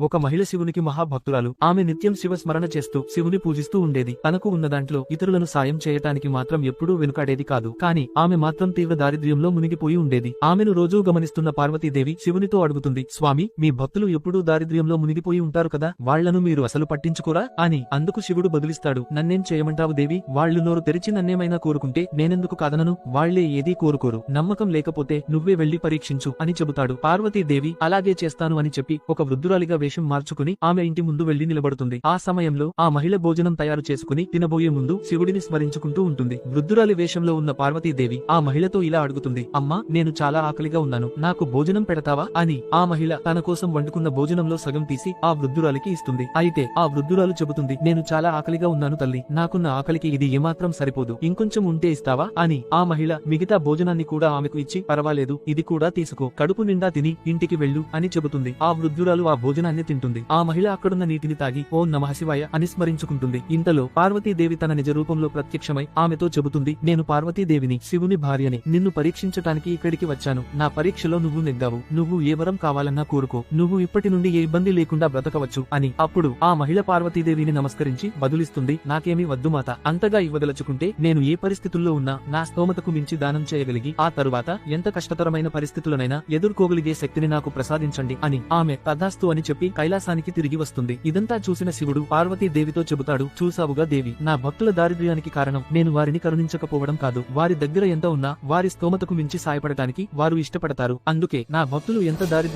ఒక మహిళ శివునికి మహాభక్తురాలు. ఆమె నిత్యం శివ స్మరణ చేస్తూ శివుని పూజిస్తూ ఉండేది. తనకు ఉన్న దాంట్లో ఇతరులను సాయం చేయటానికి మాత్రం ఎప్పుడూ వెనుకాడేది కాదు. కానీ ఆమె మాత్రం తీవ్ర దారిద్ర్యంలో మునిగిపోయి ఉండేది. ఆమెను రోజూ గమనిస్తున్న పార్వతీదేవి శివునితో అడుగుతుంది స్వామి మీ భక్తులు ఎప్పుడూ దారిద్ర్యంలో మునిగిపోయి ఉంటారు కదా? వాళ్ళను మీరు అసలు పట్టించుకోరా? అని అందుకు శివుడు బదులిస్తాడు నన్నేం చేయమంటావు దేవి? వాళ్ళు నోరు తెరిచి నన్నేమైనా కోరుకుంటే నేనెందుకు కాదనను? వాళ్ళే ఏదీ కోరుకోరు. నమ్మకం లేకపోతే నువ్వే వెళ్ళి పరీక్షించు అని చెబుతాడు. పార్వతీదేవి అలాగే చేస్తాను అని చెప్పి ఒక వృద్ధురాలిగా వేషం మార్చుకుని ఆమె ఇంటి ముందు వెళ్ళి నిలబడుతుంది. ఆ సమయంలో ఆ మహిళ భోజనం తయారు చేసుకుని తినబోయే ముందు శివుడిని స్మరించుకుంటూ ఉంటుంది. వృద్ధురాలి వేషంలో ఉన్న పార్వతీదేవి ఆ మహిళతో ఇలా అడుగుతుంది అమ్మా నేను చాలా ఆకలిగా ఉన్నాను. నాకు భోజనం పెడతావా? అని ఆ మహిళ తన కోసం వండుకున్న భోజనంలో సగం తీసి ఆ వృద్ధురాలికి ఇస్తుంది. అయితే ఆ వృద్ధురాలు చెబుతుంది నేను చాలా ఆకలిగా ఉన్నాను తల్లి. నాకున్న ఆకలికి ఇది ఏమాత్రం సరిపోదు. ఇంకొంచెం ఉంటే ఇస్తావా? అని ఆ మహిళ మిగతా భోజనాన్ని కూడా ఆమెకు ఇచ్చి పర్వాలేదు. ఇది కూడా తీసుకో. కడుపు నిండా తిని ఇంటికి వెళ్ళు అని చెబుతుంది. ఆ వృద్ధురాలు ఆ భోజనాన్ని తింటుంది. ఆ మహిళ అక్కడున్న నీటిని తాగి ఓ నమహశివాయ అని స్మరించుకుంటుంది. ఇంతలో పార్వతీదేవి తన నిజ రూపంలో ప్రత్యక్షమై ఆమెతో చెబుతుంది నేను పార్వతీదేవిని శివుని భార్యని నిన్ను పరీక్షించటానికి ఇక్కడికి వచ్చాను. నా పరీక్షలో నువ్వు నెగ్గావు. నువ్వు ఏ వరం కావాలన్నా కోరుకో. నువ్వు ఇప్పటి నుండి ఏ ఇబ్బంది లేకుండా బ్రతకవచ్చు అని అప్పుడు ఆ మహిళ పార్వతీదేవిని నమస్కరించి బదులిస్తుంది నాకేమీ వద్దు మాత. అంతగా ఇవ్వదలుచుకుంటే నేను ఏ పరిస్థితుల్లో ఉన్నా నా స్తోమతకు మించి దానం చేయగలిగి ఆ తరువాత ఎంత కష్టతరమైన పరిస్థితులనైనా ఎదుర్కోగలిగే శక్తిని నాకు ప్రసాదించండి అని ఆమె తథాస్తు అని చెప్పి కైలాసానికి తిరిగి వస్తుంది. ఇదంతా చూసిన శివుడు పార్వతీదేవితో చెబుతాడు చూసావుగా దేవి నా భక్తుల దారిద్ర్యానికి కారణం. నేను వారిని కరుణించకపోవడం కాదు. వారి దగ్గర ఎంత ఉన్నా వారి స్తోమతకు మించి సాయపడటానికి వారు ఇష్టపడతారు. అందుకే నా భక్తులు ఎంత దారిద్ర్యం